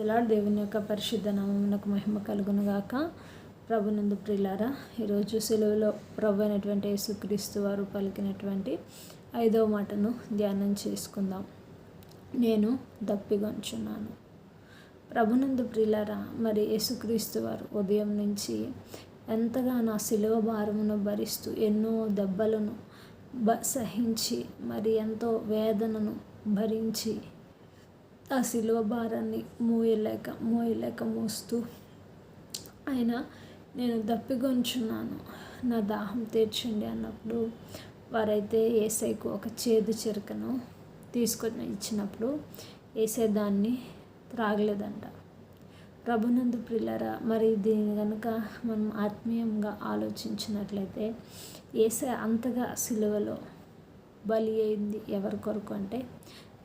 ఇలా దేవుని యొక్క పరిశుద్ధ నామమునకు మహిమ కలుగును గాక ప్రభునందు ప్రిలారా ఈరోజు సెలవులో ప్రభు అయినటువంటి యేసుక్రీస్తు వారు పలికినటువంటి ఐదవ మాటను ధ్యానం చేసుకుందాం. నేను దప్పిగొంచున్నాను. ప్రభునందు ప్రిలారా మరి యేసుక్రీస్తు వారు ఉదయం నుంచి ఎంతగా నా సిలువ భారమును భరిస్తూ ఎన్నో దెబ్బలను బ సహించి మరి ఎంతో వేదనను భరించి ఆ శిలువ భారాన్ని మోయలేక మోయలేక మోస్తూ ఆయన నేను దప్పిగొంచున్నాను. నా దాహం తీర్చండి అన్నప్పుడు వారైతే ఏసైకు ఒక చేదు చెరుకను తీసుకొని ఇచ్చినప్పుడు ఏసై దాన్ని త్రాగలేదంట. ప్రభునందు ప్రిల్లరా మరి దీని కనుక మనం ఆత్మీయంగా ఆలోచించినట్లయితే ఏసై అంతగా సిలువలో బలి అయింది ఎవరి కొరకు అంటే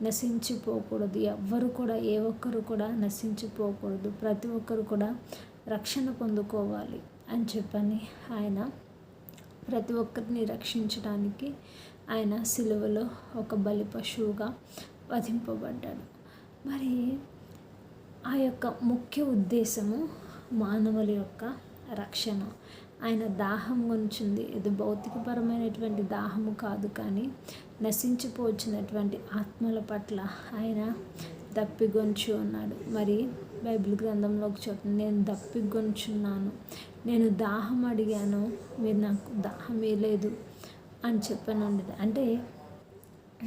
నశించిపోకూడదు. ఎవ్వరు కూడా ఏ ఒక్కరు కూడా నశించిపోకూడదు. ప్రతి ఒక్కరు కూడా రక్షణ పొందుకోవాలి అని చెప్పని ఆయన ప్రతి ఒక్కరిని రక్షించడానికి ఆయన సిలువలో ఒక బలి పశువుగా వధింపబడ్డాడు. మరి ఆ యొక్క ముఖ్య ఉద్దేశము మానవుల యొక్క రక్షణ. ఆయన దాహం ఉంచింది. ఇది భౌతికపరమైనటువంటి దాహము కాదు కానీ నశించిపోవచ్చినటువంటి ఆత్మల పట్ల ఆయన దప్పిగొంచి ఉన్నాడు మరి బైబిల్ గ్రంథంలో ఒక చోట నేను దప్పిగొంచున్నాను. నేను దాహం అడిగాను. మీరు నాకు దాహమే లేదు అని చెప్పాను అంటే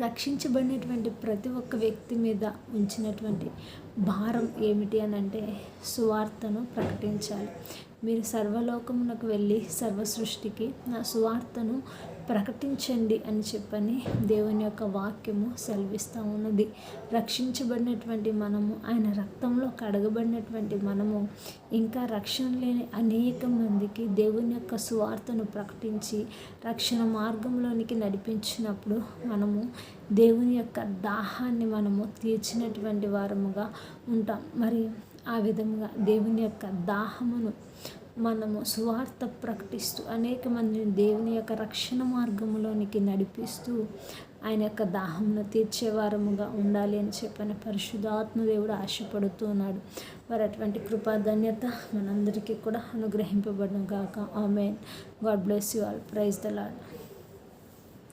రక్షించబడినటువంటి ప్రతి ఒక్క వ్యక్తి మీద ఉంచినటువంటి భారం ఏమిటి అని అంటే సువార్తను ప్రకటించాలి. మీరు సర్వలోకమునకు వెళ్ళి సర్వ సృష్టికి నా సువార్తను ప్రకటించండి అని చెప్పని దేవుని యొక్క వాక్యము సెలవిస్తూ ఉన్నది. రక్షించబడినటువంటి మనము ఆయన రక్తంలో కడగబడినటువంటి మనము ఇంకా రక్షణ లేని అనేక మందికి దేవుని యొక్క సువార్తను ప్రకటించి రక్షణ మార్గంలోనికి నడిపించినప్పుడు మనము దేవుని యొక్క దాహాన్ని మనము తీర్చినటువంటి వారముగా ఉంటాం. మరి ఆ విధముగా దేవుని యొక్క దాహమును మనము సువార్త ప్రకటిస్తూ అనేక మందిని దేవుని యొక్క రక్షణ మార్గంలోనికి నడిపిస్తూ ఆయన యొక్క దాహంను తీర్చేవారముగా ఉండాలి అని చెప్పిన పరిశుద్ధాత్మదేవుడు ఆశపడుతూ ఉన్నాడు మరి అటువంటి కృపాధన్యత మనందరికీ కూడా అనుగ్రహింపబడను గాక. Amen. God bless you all. Praise the Lord